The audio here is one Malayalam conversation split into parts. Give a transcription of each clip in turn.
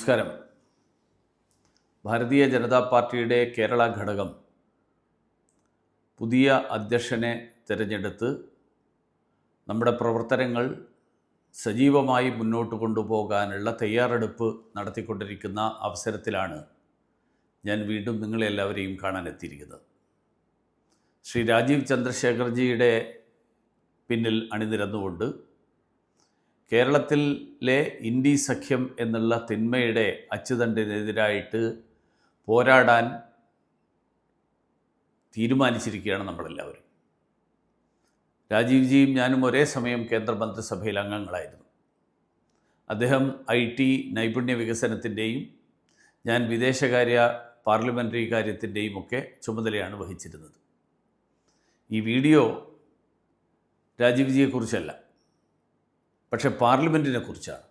നമസ്കാരം. ഭാരതീയ ജനതാ പാർട്ടിയുടെ കേരള ഘടകം പുതിയ അധ്യക്ഷനെ തിരഞ്ഞെടുത്ത് നമ്മുടെ പ്രവർത്തനങ്ങൾ സജീവമായി മുന്നോട്ട് കൊണ്ടുപോകാനുള്ള തയ്യാറെടുപ്പ് നടത്തിക്കൊണ്ടിരിക്കുന്ന അവസരത്തിലാണ് ഞാൻ വീണ്ടും നിങ്ങളെല്ലാവരെയും കാണാനെത്തിയിരിക്കുന്നത് ശ്രീ രാജീവ് ചന്ദ്രശേഖർജിയുടെ പിന്നിൽ അണിനിരന്നുകൊണ്ട് കേരളത്തിലെ ഇന്ത്യ സഖ്യം എന്നുള്ള തിന്മയുടെ അച്ചുതണ്ടിനെതിരായിട്ട് പോരാടാൻ തീരുമാനിച്ചിരിക്കുകയാണ് നമ്മളെല്ലാവരും. രാജീവ്ജിയും ഞാനും ഒരേ സമയം കേന്ദ്രമന്ത്രിസഭയിൽ അംഗങ്ങളായിരുന്നു. അദ്ദേഹം ഐ ടി നൈപുണ്യ വികസനത്തിന്റെയും ഞാൻ വിദേശകാര്യ പാർലമെന്ററി കാര്യത്തിന്റെയും ഒക്കെ ചുമതലയാണ് വഹിച്ചിരുന്നത്. ഈ വീഡിയോ രാജീവ്ജിയെക്കുറിച്ചല്ല. പക്ഷേ പാർലമെന്റിനെ കുറിച്ചാണ്.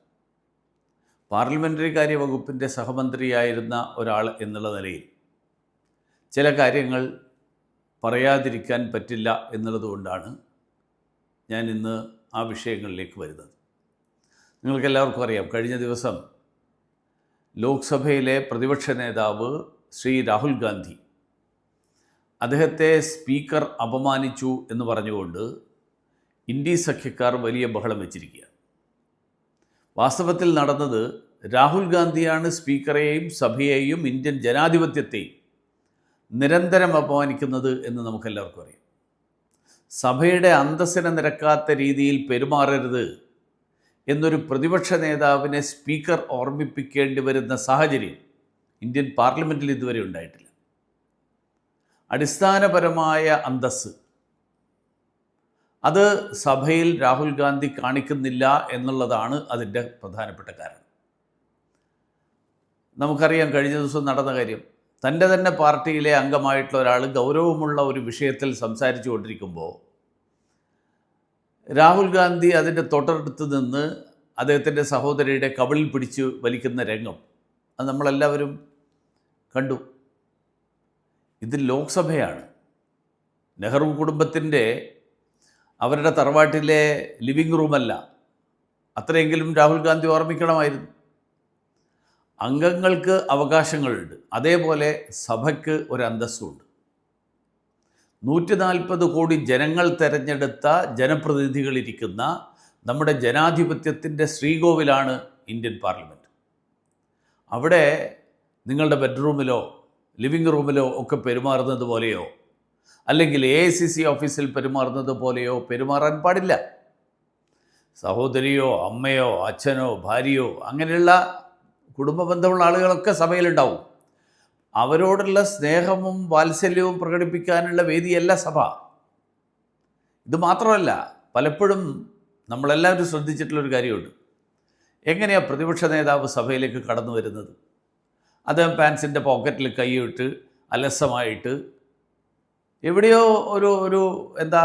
പാർലമെന്ററി കാര്യ വകുപ്പിന്റെ സഹമന്ത്രിയായിരുന്ന ഒരാൾ എന്നുള്ള നിലയിൽ ചില കാര്യങ്ങൾ പറയാതിരിക്കാൻ പറ്റില്ല എന്നുള്ളതുകൊണ്ടാണ് ഞാൻ ഇന്ന് ആ വിഷയങ്ങളിലേക്ക് വരുന്നത്. നിങ്ങൾക്കെല്ലാവർക്കും അറിയാം കഴിഞ്ഞ ദിവസം ലോക്സഭയിലെ പ്രതിപക്ഷ നേതാവ് ശ്രീ രാഹുൽ ഗാന്ധി അദ്ദേഹത്തെ സ്പീക്കർ അപമാനിച്ചു എന്ന് പറഞ്ഞുകൊണ്ട് ഇന്ത്യ സഖ്യക്കാർ വലിയ ബഹളം വെച്ചിരിക്കുകയാണ്. വാസ്തവത്തിൽ നടന്നത് രാഹുൽ ഗാന്ധിയാണ് സ്പീക്കറെയും സഭയെയും ഇന്ത്യൻ ജനാധിപത്യത്തെയും നിരന്തരം അപമാനിക്കുന്നത് എന്ന് നമുക്കെല്ലാവർക്കും അറിയാം. സഭയുടെ അന്തസ്സിന നിരക്കാത്ത രീതിയിൽ പെരുമാറരുത് എന്നൊരു പ്രതിപക്ഷ നേതാവിനെ സ്പീക്കർ ഓർമ്മിപ്പിക്കേണ്ടി വരുന്ന സാഹചര്യം ഇന്ത്യൻ പാർലമെന്റിൽ ഇതുവരെ ഉണ്ടായിട്ടില്ല. അടിസ്ഥാനപരമായ അന്തസ്സ് അത് സഭയിൽ രാഹുൽ ഗാന്ധി കാണിക്കുന്നില്ല എന്നുള്ളതാണ് അതിന്റെ പ്രധാനപ്പെട്ട കാരണം. നമുക്കറിയാം കഴിഞ്ഞ ദിവസം നടന്ന കാര്യം. തന്റെ തന്നെ പാർട്ടിയിലെ അംഗമായിട്ടുള്ള ഒരാൾ ഗൗരവമുള്ള ഒരു വിഷയത്തിൽ സംസാരിച്ചു കൊണ്ടിരിക്കുമ്പോൾ രാഹുൽ ഗാന്ധി അതിന്റെ തൊട്ടടുത്ത് നിന്ന് അദ്ദേഹത്തിന്റെ സഹോദരിയുടെ കവിളിൽ പിടിച്ച് വലിക്കുന്ന രംഗം അത് നമ്മളെല്ലാവരും കണ്ടു. ഇത് ലോക്സഭയാണ്. നെഹ്റു കുടുംബത്തിന്റെ അവരുടെ തറവാട്ടിലെ ലിവിങ് റൂമല്ല. അത്രയെങ്കിലും രാഹുൽ ഗാന്ധി ഓർമ്മിക്കണമായിരുന്നു. അംഗങ്ങൾക്ക് അവകാശങ്ങളുണ്ട്. അതേപോലെ സഭയ്ക്ക് ഒരു അന്തസ്സുണ്ട്. നൂറ്റി നാൽപ്പത് കോടി ജനങ്ങൾ തിരഞ്ഞെടുത്ത ജനപ്രതിനിധികളിരിക്കുന്ന നമ്മുടെ ജനാധിപത്യത്തിന്റെ ശ്രീകോവിലാണ് ഇന്ത്യൻ പാർലമെന്റ്. അവിടെ നിങ്ങളുടെ ബെഡ്റൂമിലോ ലിവിങ് റൂമിലോ ഒക്കെ പെരുമാറുന്നത് പോലെയോ അല്ലെങ്കിൽ എ ഐ സി സി ഓഫീസിൽ പെരുമാറുന്നത് പോലെയോ പെരുമാറാൻ പാടില്ല. സഹോദരിയോ അമ്മയോ അച്ഛനോ ഭാര്യയോ അങ്ങനെയുള്ള കുടുംബ ബന്ധമുള്ള ആളുകളൊക്കെ സഭയിലുണ്ടാവും. അവരോടുള്ള സ്നേഹവും വാത്സല്യവും പ്രകടിപ്പിക്കാനുള്ള വേദിയല്ല സഭ. ഇത് മാത്രമല്ല പലപ്പോഴും നമ്മളെല്ലാവരും ശ്രദ്ധിച്ചിട്ടുള്ളൊരു കാര്യമുണ്ട്. എങ്ങനെയാണ് പ്രതിപക്ഷ നേതാവ് സഭയിലേക്ക് കടന്നു വരുന്നത്? അദ്ദേഹം പാൻസിന്റെ പോക്കറ്റിൽ കൈയിട്ട് അലസമായിട്ട് എവിടെയോ ഒരു ഒരു എന്താ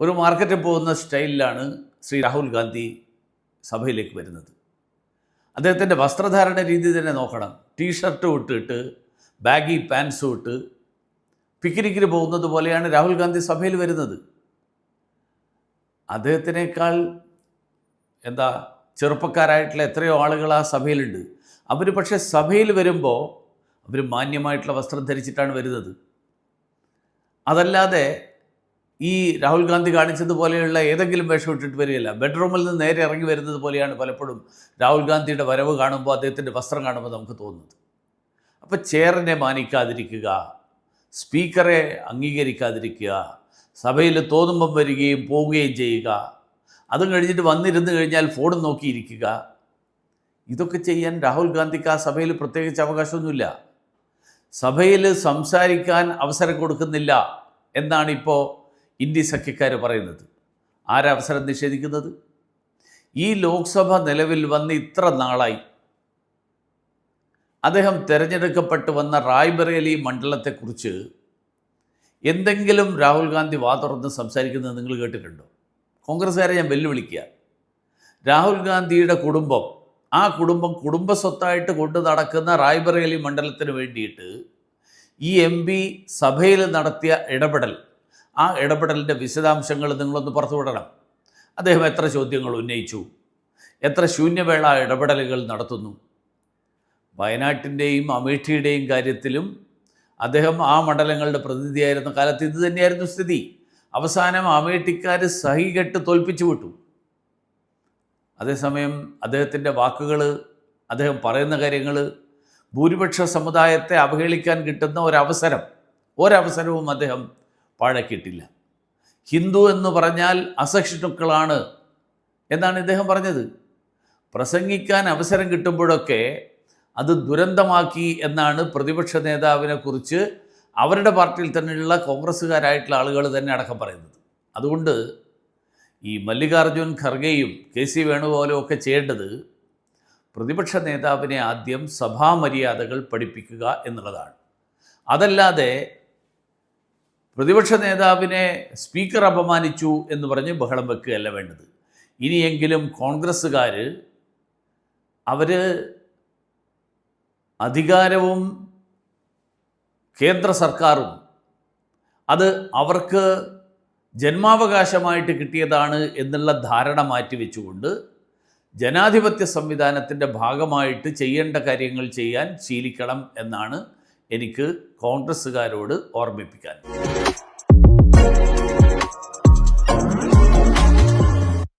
ഒരു മാർക്കറ്റിൽ പോകുന്ന സ്റ്റൈലിലാണ് ശ്രീ രാഹുൽ ഗാന്ധി സഭയിലേക്ക് വരുന്നത്. അദ്ദേഹത്തിന്റെ വസ്ത്രധാരണ രീതി തന്നെ നോക്കണം. ടീഷർട്ട് ഇട്ടിട്ട് ബാഗി പാൻസും ഇട്ട് പിക്നിക്കിന് പോകുന്നത് പോലെയാണ് രാഹുൽ ഗാന്ധി സഭയിൽ വരുന്നത്. അദ്ദേഹത്തിനേക്കാൾ എന്താ ചെറുപ്പക്കാരായിട്ടുള്ള എത്രയോ ആളുകൾ ആ സഭയിലുണ്ട്. അവർ പക്ഷേ സഭയിൽ വരുമ്പോൾ അവർ മാന്യമായിട്ടുള്ള വസ്ത്രം ധരിച്ചിട്ടാണ് വരുന്നത്. അതല്ലാതെ ഈ രാഹുൽ ഗാന്ധി കാണിച്ചതുപോലെയുള്ള ഏതെങ്കിലും വേഷം ഇട്ടിട്ട് വരികയില്ല. ബെഡ്റൂമിൽ നിന്ന് നേരെ ഇറങ്ങി വരുന്നത് പോലെയാണ് പലപ്പോഴും രാഹുൽ ഗാന്ധിയുടെ വരവ് കാണുമ്പോൾ അദ്ദേഹത്തിന്റെ വസ്ത്രം കാണുമ്പോൾ നമുക്ക് തോന്നുന്നത്. അപ്പോൾ ചെയറിനെ മാനിക്കാതിരിക്കുക സ്പീക്കറെ അംഗീകരിക്കാതിരിക്കുക സഭയിൽ തോന്നുമ്പം വരികയും പോവുകയും ചെയ്യുക അതും കഴിഞ്ഞിട്ട് വന്നിരുന്ന് കഴിഞ്ഞാൽ ഫോൺ നോക്കിയിരിക്കുക. ഇതൊക്കെ ചെയ്യാൻ രാഹുൽ ഗാന്ധിക്ക് ആ സഭയിൽ പ്രത്യേകിച്ച് അവകാശമൊന്നുമില്ല. സഭയിൽ സംസാരിക്കാൻ അവസരം കൊടുക്കുന്നില്ല. എന്നാണ് ഇപ്പോൾ ഇന്ത്യ സഖ്യക്കാർ പറയുന്നത്. ആരവസരം നിഷേധിക്കുന്നത്? ഈ ലോക്സഭ നിലവിൽ വന്ന് ഇത്ര നാളായി. അദ്ദേഹം തിരഞ്ഞെടുക്കപ്പെട്ട് വന്ന റായ്ബറേലി മണ്ഡലത്തെക്കുറിച്ച് എന്തെങ്കിലും രാഹുൽ ഗാന്ധി വാ തുറന്ന് സംസാരിക്കുന്നത് നിങ്ങൾ കേട്ടിട്ടുണ്ടോ? കോൺഗ്രസ്സുകാരെ ഞാൻ വെല്ലുവിളിക്കുക. രാഹുൽ ഗാന്ധിയുടെ കുടുംബം ആ കുടുംബം കുടുംബസ്വത്തായിട്ട് കൊണ്ടു നടക്കുന്ന റായ്ബറേലി മണ്ഡലത്തിന് വേണ്ടിയിട്ട് ഈ എം പി സഭയിൽ നടത്തിയ ഇടപെടൽ ആ ഇടപെടലിന്റെ വിശദാംശങ്ങൾ നിങ്ങളൊന്ന് പുറത്തുവിടണം അദ്ദേഹം എത്ര ചോദ്യങ്ങൾ ഉന്നയിച്ചു? എത്ര ശൂന്യവേള ഇടപെടലുകൾ നടത്തുന്നു? വയനാട്ടിന്റെയും അമേഠിയുടെയും കാര്യത്തിലും അദ്ദേഹം ആ മണ്ഡലങ്ങളുടെ പ്രതിനിധിയായിരുന്ന കാലത്ത് ഇത് തന്നെയായിരുന്നു സ്ഥിതി. അവസാനം അമേഠിക്കാർ സഹികെട്ട് തോൽപ്പിച്ചു വിട്ടു. അതേസമയം അദ്ദേഹത്തിന്റെ വാക്കുകൾ അദ്ദേഹം പറയുന്ന കാര്യങ്ങൾ ഭൂരിപക്ഷ സമുദായത്തെ അവഹേളിക്കാൻ കിട്ടുന്ന ഒരവസരം ഒരവസരവും അദ്ദേഹം പാഴക്കിട്ടില്ല ഹിന്ദു എന്ന് പറഞ്ഞാൽ അസഹിഷ്ണുക്കളാണ് എന്നാണ് ഇദ്ദേഹം പറഞ്ഞത്. പ്രസംഗിക്കാൻ അവസരം കിട്ടുമ്പോഴൊക്കെ അത് ദുരന്തമാക്കി എന്നാണ് പ്രതിപക്ഷ നേതാവിനെ കുറിച്ച് അവരുടെ പാർട്ടിയിൽ തന്നെയുള്ള കോൺഗ്രസ്സുകാരായിട്ടുള്ള ആളുകൾ തന്നെ അടക്കം പറയുന്നത്. അതുകൊണ്ട് ഈ മല്ലികാർജുൻ ഖർഗെയും കെ സി വേണുഗോപാലും ഒക്കെ ചെയ്യേണ്ടത് പ്രതിപക്ഷ നേതാവിനെ ആദ്യം സഭാമര്യാദകൾ പഠിപ്പിക്കുക എന്നുള്ളതാണ്. അതല്ലാതെ പ്രതിപക്ഷ നേതാവിനെ സ്പീക്കർ അപമാനിച്ചു എന്ന് പറഞ്ഞ് ബഹളം വെക്കുകയല്ല വേണ്ടത്. ഇനിയെങ്കിലും കോൺഗ്രസ്സുകാർ അവർ അധികാരവും കേന്ദ്ര സർക്കാരും അത് അവർക്ക് ജന്മാവകാശമായിട്ട് കിട്ടിയതാണ് എന്നുള്ള ധാരണ മാറ്റിവെച്ചുകൊണ്ട് ജനാധിപത്യ സംവിധാനത്തിന്റെ ഭാഗമായിട്ട് ചെയ്യേണ്ട കാര്യങ്ങൾ ചെയ്യാൻ ശീലിക്കണം എന്നാണ് എനിക്ക് കോൺഗ്രസ്സുകാരോട് ഓർമ്മിപ്പിക്കാൻ.